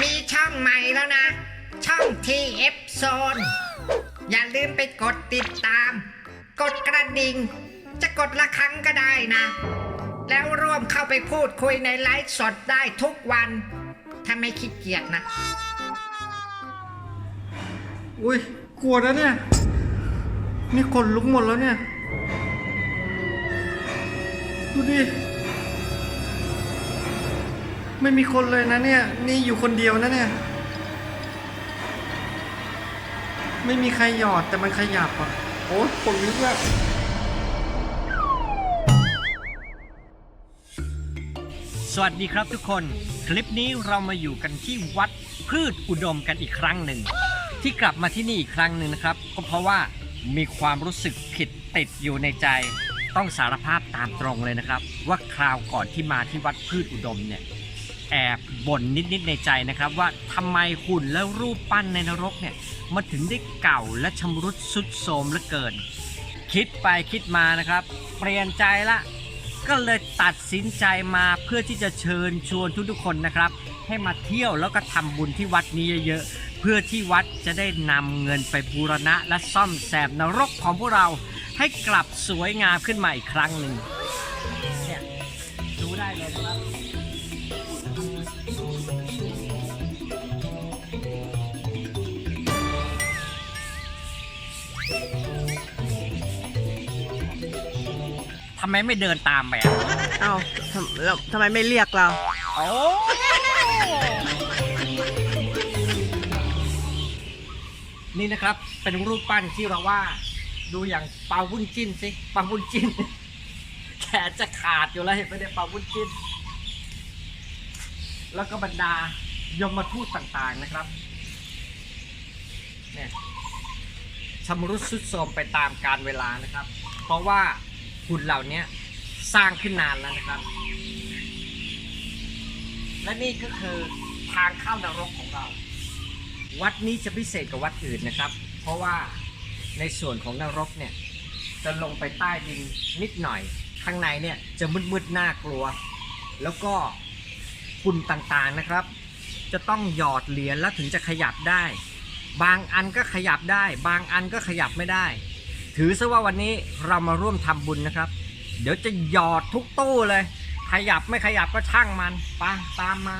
มีช่องใหม่แล้วนะ ช่อง TF Zone อย่าลืมไปกดติดตาม กดกระดิ่ง จะกดละครั้งก็ได้นะ แล้วร่วมเข้าไปพูดคุยในไลฟ์สดได้ทุกวัน ถ้าไม่ขี้เกียจนะ อุ้ยกลัวนะเนี่ย นี่คนลุกหมดแล้วเนี่ย ดูดิ ไม่มีคนเลยนะเนี่ย นี่อยู่คนเดียวนะเนี่ย ไม่มีใครหยอดแต่มันขยับอะโอ้ยคนลุกอะสวัสดีครับทุกคน คลิปนี้เรามาอยู่กันที่วัดพืชอุดมกันอีกครั้งหนึ่ง ที่กลับมาที่นี่อีกครั้งหนึ่งนะครับ ก็เพราะว่ามีความรู้สึกผิดติดอยู่ในใจต้องสารภาพตามตรงเลยนะครับ ว่าคราวก่อนที่มาที่วัดพืชอุดมเนี่ย แอบบ่นนิดๆในใจนะครับ ว่าทำไมหุ่นและรูปปั้นในนรกเนี่ยมันถึงได้เก่าและชำรุดสุดโทรมเหลือเกิน คิดไปคิดมานะครับ เปลี่ยนใจละก็เลยตัดสินใจมาเพื่อที่จะเชิญชวนทุกๆคนนะครับ ให้มาเที่ยวแล้วก็ทำบุญที่วัดนี้เยอะๆเพื่อที่วัดจะได้นำเงินไปบูรณะและซ่อมแซมนรกของพวกเราให้กลับสวยงามขึ้นมาอีกครั้งหนึ่งเนี่ยดูได้เลยนะครับำไมไม่เดินตามไปอะเอ้าทำแล้วทำไมไม่เรียกเรา โอ้นี่นะครับ เป็นรูปปั้นที่เราว่า ดูอย่างปาวุ้นจิ้นสิปาวุ้นจิ้นแขนจะขาดอยู่แล้วเห็นไหมเนี่ยปาวุ้นจิ้น แล้วก็บรรดายมทูตต่างๆนะครับเนี่ยชำรุดสุดโทรมไปตามกาลเวลานะครับ เพราะว่า หุ่นเหล่านี้สร้างขึ้นนานแล้วนะครับ และนี่ก็คือทางเข้านรกของเรา วัดนี้จะพิเศษกว่าวัดอื่นนะครับ เพราะว่าในส่วนของนรกเนี่ยจะลงไปใต้ดินนิดหน่อย ข้างในเนี่ยจะมืดๆน่ากลัว แล้วก็ฝุ่นต่างๆนะครับ จะต้องหยอดเหรียญแล้วถึงจะขยับได้ บางอันก็ขยับได้ บางอันก็ขยับไม่ได้ ถือซะว่าวันนี้เรามาร่วมทำบุญนะครับ เดี๋ยวจะหยอดทุกตู้เลย ขยับไม่ขยับก็ช่างมันไปตามมา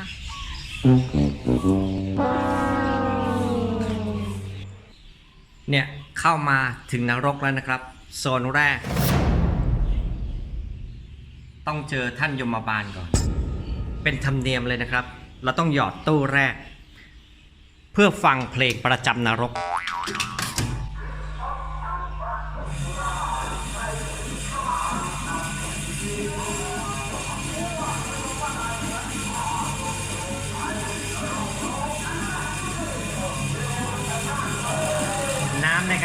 เนี่ยเข้ามาถึงนรกแล้วนะครับ โซนแรก ต้องเจอท่านยมบาลก่อน เป็นธรรมเนียมเลยนะครับ เราต้องหยอดตู้แรก เพื่อฟังเพลงประจำนรก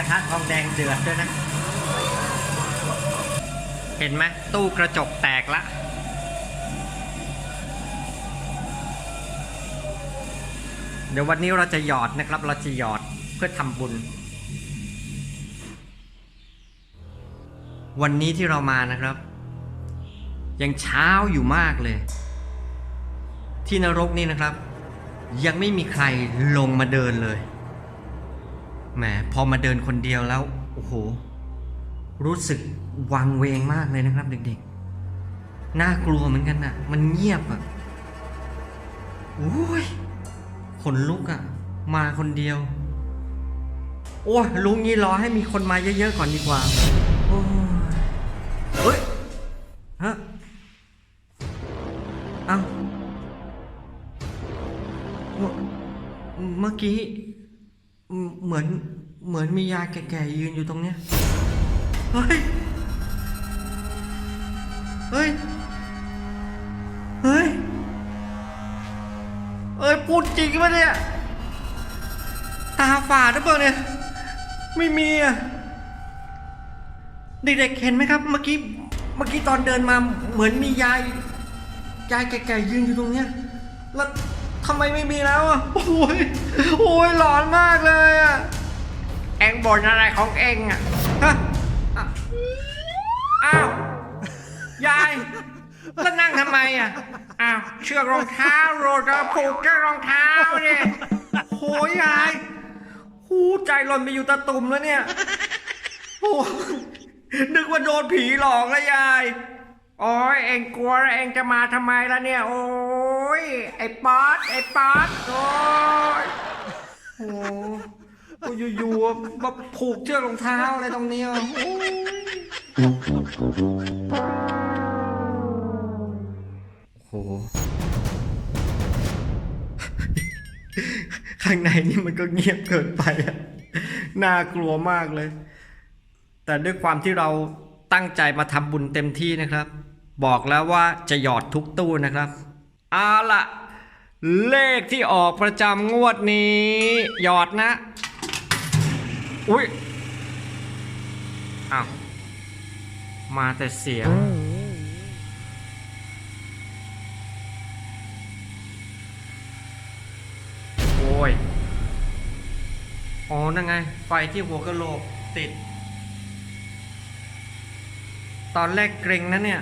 ระทะทองแดงเดือดด้วยนะ เห็นไหมตู้กระจกแตกละ เดี๋ยววันนี้เราจะหยอดนะครับ เราจะหยอดเพื่อทำบุญ วันนี้ที่เรามานะครับ ยังเช้าอยู่มากเลย ที่นรกนี่นะครับ ยังไม่มีใครลงมาเดินเลย แหมพอมาเดินคนเดียวแล้วโอ้โห รู้สึกวังเวงมากเลยนะครับ เด็กๆ น่ากลัวเหมือนกันนะ่ะ มันเงียบอะ่ะโอ้ยขนลุกอะ่ะ มาคนเดียว โอ้ลุงนี้รอให้มีคนมาเยอะๆก่อนดีกว่าโอ้ยเฮ้ยฮะเอ้าเมื่อกี้ เหมือนเหมือนมียายแก่ๆยืนอยู่ตรงเนี้ย เฮ้ย เฮ้ย เฮ้ย เอ้ยพูดจริงปะเนี่ย ตาฝาดหรือเปล่าเนี่ย ไม่มีอะ เด็กๆเห็นไหมครับ เมื่อกี้ เมื่อกี้ตอนเดินมาเหมือนมียาย ยายแก่ๆยืนอยู่ตรงเนี้ย แล้วำไมไม่มีแล้วอะโอ้ยโอ้ยหลอนมากเลยอะเอ็งบ่นอะไรของเอ็งอะฮะอะอ้าวยายแล้วนั่งทำไมอะอ้าวเชือกรองเท้าโรดเอาผูกเชือกรองเท้าเนี่ยโหยยายหูใจหล่นไปอยู่ตะตุ่มแล้วเนี่ยโอ้นึกว่าโดนผีหลอกแล้วยายโอ้ยเอ็งกลัวแล้วเอ็งจะมาทำไมล่ะเนี่ยโอ้ ยไอ้ป๊อดไอ้ป๊อดโอ้ยโอ้โหอยู่ๆมาผูกเชือกรองเท้าอะไรตรงนี้ยโอ้โหข้างในนี่มันก็เงียบเกินไปอะน่ากลัวมากเลย แต่ด้วยความที่เราตั้งใจมาทำบุญเต็มที่นะครับ บอกแล้วว่าจะหยอดทุกตู้นะครับ เอาละเลขที่ออกประจำงวดนี้ หยอดนะ อุ้ยอ้าวมาแต่เสียง โอ้ย อ๋อ นั่นไง ไฟที่หัวกะโหลกติด ตอนแรกเกรงนะเนี่ย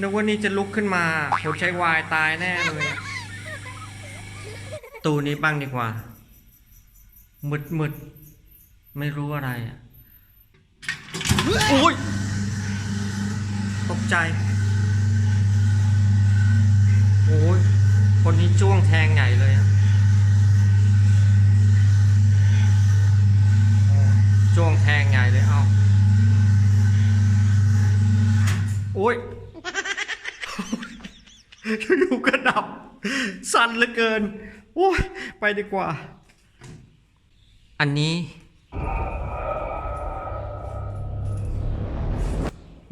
นึกว่านี่จะลุกขึ้นมาหัวใจวายตายแน่เลย ตูนี้บ้างดีกว่า มึดมึดไม่รู้อะไรอะโอ้ยตกใจ โอ้ยคนนี้จ้วงแทงใหญ่เลยอะจ้วงแทงใหญ่เลย เอาโอ้ย อยู่กระดับ สั่น เหลือเกินโอ้ยไปดีกว่า อันนี้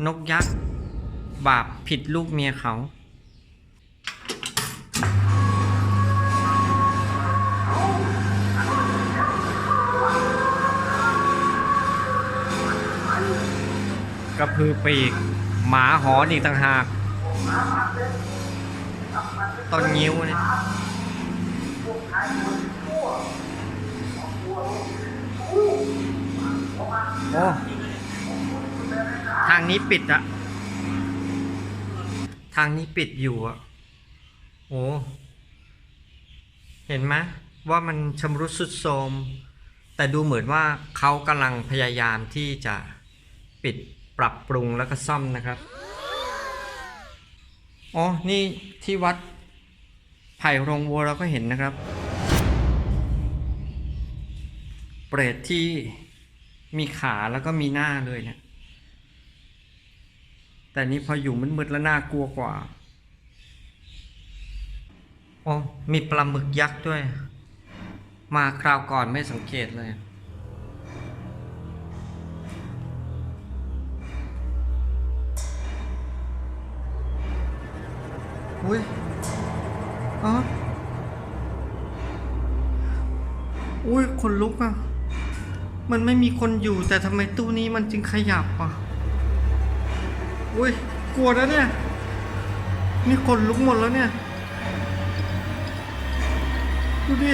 นกยักษ์บาปผิดลูกเมียเขา กระพือปีก หมาหอนอีกต่างหาก ต้นงิ้วเนี่ยโอ้ทางนี้ปิดอะทางนี้ปิดอยู่อะโอ้เห็นไหมว่ามันชำรุดสุดโทรมแต่ดูเหมือนว่าเขากำลังพยายามที่จะปิดปรับปรุงแล้วก็ซ่อมนะครับ อ๋อ นี่ที่วัด ผ่โรงวัวเราก็เห็นนะครับ เปรตที่มีขาแล้วก็มีหน้าเลยเนี่ยแต่นี้พออยู่มืดๆแล้วน่ากลัวกว่าอ๋อมีปลาหมึกยักษ์ด้วย มาคราวก่อนไม่สังเกตเลย อุ้ย อ๋ออุ้ยคนลุกอะมันไม่มีคนอยู่แต่ทำไมตู้นี้มันจึงขยับอะอุ้ยกลัวแล้วเนี่ย นี่คนลุกหมดแล้วเนี่ย ดูดิ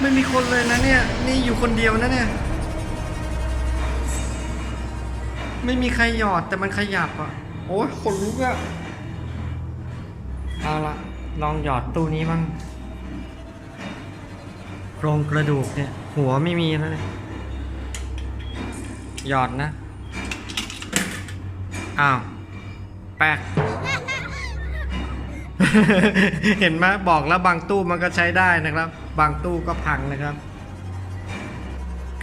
ไม่มีคนเลยนะเนี่ย นี่อยู่คนเดียวนะเนี่ย ไม่มีใครหยอดแต่มันขยับอะ โอ้ยขนลุกอะ เอาละลองหยอดตู้นี้บ้างโครงกระดูกเนี่ย หัวไม่มีแล้วเนี่ยหยอดนะ อ้าว แปกเห็นไหมบอกแล้วบางตู้มันก็ใช้ได้นะครับ บางตู้ก็พังนะครับ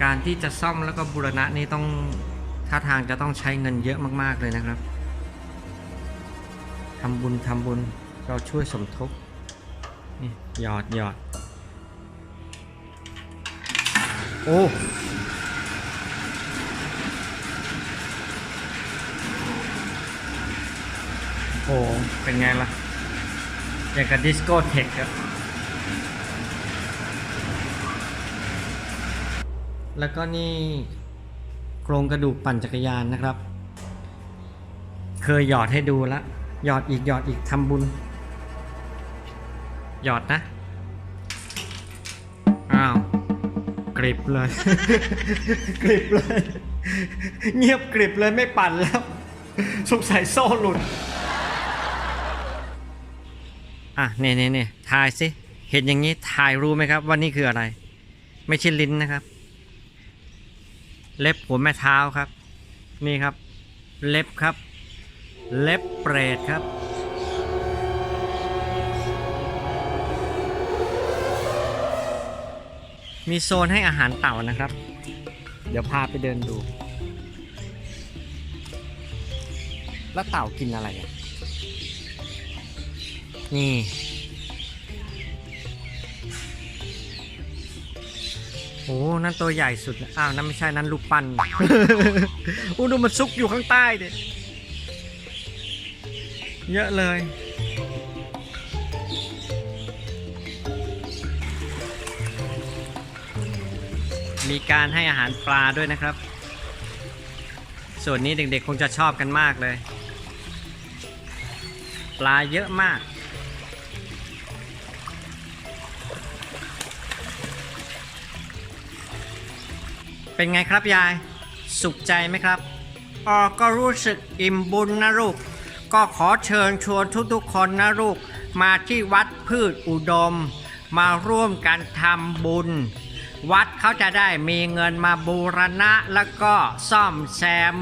การที่จะซ่อมแล้วก็บูรณะนี้ต้องท่าทางจะต้องใช้เงินเยอะมาก ๆ เลยนะครับทำบุญทำบุญ เราช่วยสมทบนี่หยอดหยอด โอ้โอ้เป็นไงล่ะ อย่างกับดิสโก้เทคอะแล้วก็นี่โครงกระดูกปั่นจักรยานนะครับ เคยหยอดให้ดูแล้วหยอดอีกหยอดอีกทำบุญ หยอดนะ อ้าวกริบเลย กริบเลย เงียบกริบเลยไม่ปั่นแล้วสงสัยโซ่หลุด อะเนี่ยเนี่ยเนี่ยทายสิ เห็นอย่างนี้ทายรู้ไหมครับว่านี่คืออะไร ไม่ใช่ลิ้นนะครับ เล็บหัวแม่เท้าครับ นี่ครับ เล็บครับ เล็บเปรตครับ มีโซนให้อาหารเต่านะครับ เดี๋ยวพาไปเดินดู แล้วเต่ากินอะไรอะ นี่ โอ้นั่นตัวใหญ่สุด อ้าว นั่นไม่ใช่ นั่นลูกปั้นอู้ดูมันซุกอยู่ข้างใต้เด็เยอะเลย มีการให้อาหารปลาด้วยนะครับ ส่วนนี้เด็กๆ คงจะชอบกันมากเลย ปลาเยอะมาก เป็นไงครับยาย สุขใจไหมครับอ๋อก็รู้สึกอิ่มบุญนะลูก ก็ขอเชิญชวนทุกๆคนนะลูก มาที่วัดพืชอุดม มาร่วมกันทำบุญ วัดเขาจะได้มีเงินมาบูรณะแล้วก็ซ่อมแซม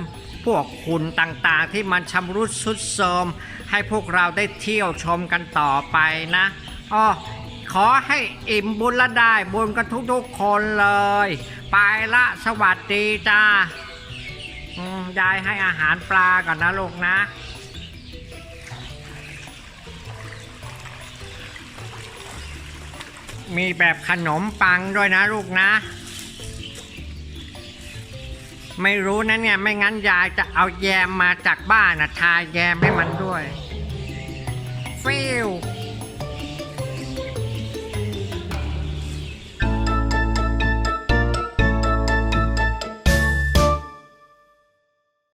พวกคุณต่างๆ ที่มันชำรุดสุดโทรมให้พวกเราได้เที่ยวชมกันต่อไปนะอ้อขอให้อิ่มบุญและได้บุญกันทุกๆคนเลย ไปละสวัสดีจ้ายายให้อาหารปลาก่อนนะลูกนะ มีแบบขนมปังด้วยนะลูกนะ ไม่รู้นะเนี่ย ไม่งั้นยายจะเอาแยมมาจากบ้านนะทาแยมให้มันด้วยฟิว